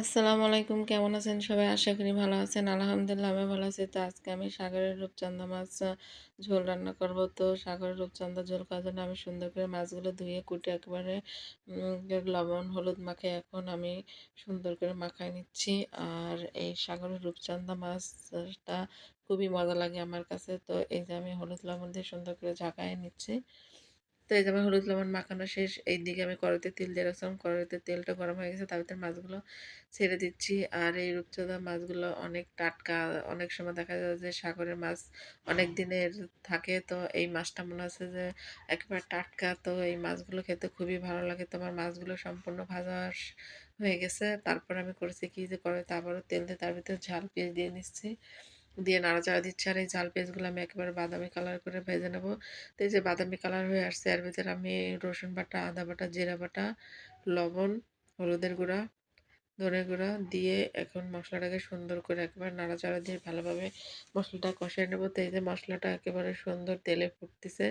আসসালামু আলাইকুম, কেমন আছেন সবাই? আশা করি ভালো আছেন। আলহামদুলিল্লাহ আমি ভালো আছি। তো আজকে আমি সাগরের রূপচন্দা মাছ ঝোল রান্না করব। তো সাগরের রূপচন্দা ঝোল করার জন্য আমি সুন্দর করে মাছগুলো ধুয়ে, কুটে একেবারে লবণ, হলুদ মাখে এখন আমি সুন্দর করে মাখাই নিচ্ছি। আর এই সাগরের রূপচন্দা মাছটা খুবই মজা লাগে আমার কাছে। তো এই যে আমি হলুদ লবণ দিয়ে সুন্দর করে ঝাঁকাই নিচ্ছি। তো এই যে আমার হলুদ লবণ মাখানো শেষ এই দিকে আমি কড়াইতে তেল দিয়ে রাখছিলাম কড়াইতে তেলটা গরম হয়ে গেছে তার ভিতরে মাছগুলো ছেড়ে দিচ্ছি। আর এই রূপচাঁদা মাছগুলো অনেক টাটকা, অনেক সময় দেখা যায় যে সাগরের মাছ অনেক দিনের থাকে, তো এই মাছটা মনে হচ্ছে যে একেবারে টাটকা, তো এই মাছগুলো খেতে খুবই ভালো লাগে। তোমার মাছগুলো সম্পূর্ণ ভাজা হয়ে গেছে। তারপর আমি করেছি কি যে কড়াইতে আবারও তেল দিয়ে, তার ভিতরে ঝাল পেঁয়াজ দিয়ে নিচ্ছি। দিয়ে নাড়াচাড়া দিচ্ছি। আর এই ঝাল পেঁয়াজগুলো আমি একেবারে বাদামি কালার করে ভেজে নেব। তো এই যে বাদামি কালার হয়ে আসছে, এর ভিতরে আমি রসুন বাটা, আদা বাটা, জিরা বাটা, লবণ, হলুদের গুঁড়া ধনে গুঁড়া দিয়ে এখন মশলাটাকে সুন্দর করে একেবারে নাড়াচাড়া দিয়ে ভালোভাবে মশলাটা কষিয়ে নেব। তো এই যে মশলাটা একেবারে সুন্দর তেলে ফুটতেছে,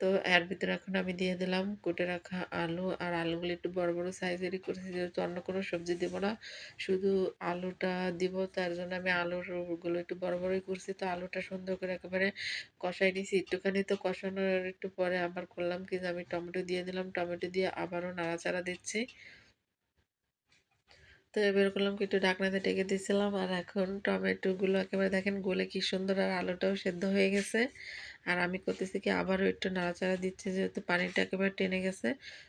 তো এর ভিতরে এখন আমি দিয়ে দিলাম কুটে রাখা আলু। আর আলুগুলো একটু বড় বড় সাইজেরই করেছি, যেহেতু অন্য কোনো সবজি দিব না, শুধু আলুটা দিব, তার জন্য আমি আলুরগুলো একটু বড়, বড়ই করছি। তো আলুটা সুন্দর করে একেবারে কষাই নিয়েছি একটুখানি তো কষানোর একটু পরে আবার করলাম কি যে আমি টমেটো দিয়ে দিলাম। টমেটো দিয়ে আবারও নাড়াচাড়া দিচ্ছি। তো বের করলাম একটু ঢাকনাতে ঢেকে দিয়েছিলাম। আর এখন টমেটোগুলো একেবারে দেখেন গলে কি সুন্দর আর আলুটাও সেদ্ধ হয়ে গেছে। আর আমি করতেছি কি আবারও একটু নাড়াচাড়া দিচ্ছি যেহেতু পানিটা একেবারে টেনে গেছে।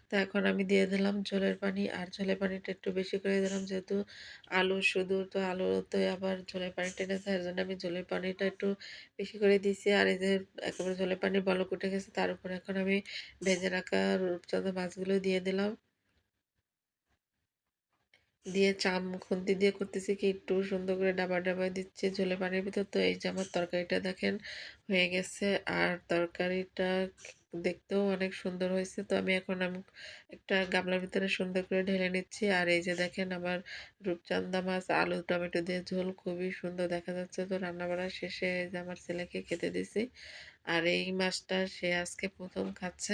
তো এখন আমি দিয়ে দিলাম ঝোলের পানি। আর ঝোলের পানিটা একটু বেশি করে দিলাম যেহেতু আলু শুধু তো আলুতে আবার ঝোলের পানি টেনেছে এর জন্য আমি ঝোলের পানিটা একটু বেশি করে দিয়েছি। আর এই যে একেবারে ঝোলের পানি বলক উঠে গেছে, তার উপর এখন আমি ভেজে রাখা রূপচাঁদা মাছগুলো দিয়ে দিলাম। দিয়ে চাম খুন্তি দিয়ে করতেছি কি একটু সুন্দর করে ডাবা ডাবায় দিচ্ছে ঝোলে পানির ভিতর। তো এই যে আমার তরকারিটা দেখেন হয়ে গেছে। আর তরকারিটা দেখতেও অনেক সুন্দর হয়েছে। তো আমি এখন আমি একটা গামলার ভিতরে সুন্দর করে ঢেলে নিচ্ছি। আর এই যে দেখেন আমার রূপচাঁদা মাছ, আলু, টমেটো দিয়ে ঝোল খুবই সুন্দর দেখা যাচ্ছে। তো রান্না বান্না শেষে এই যে আমার ছেলেকে খেতে দিছি। আর এই মাছটা সে আজকে প্রথম খাচ্ছে।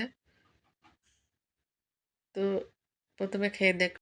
তো প্রথমে খেয়ে দেখ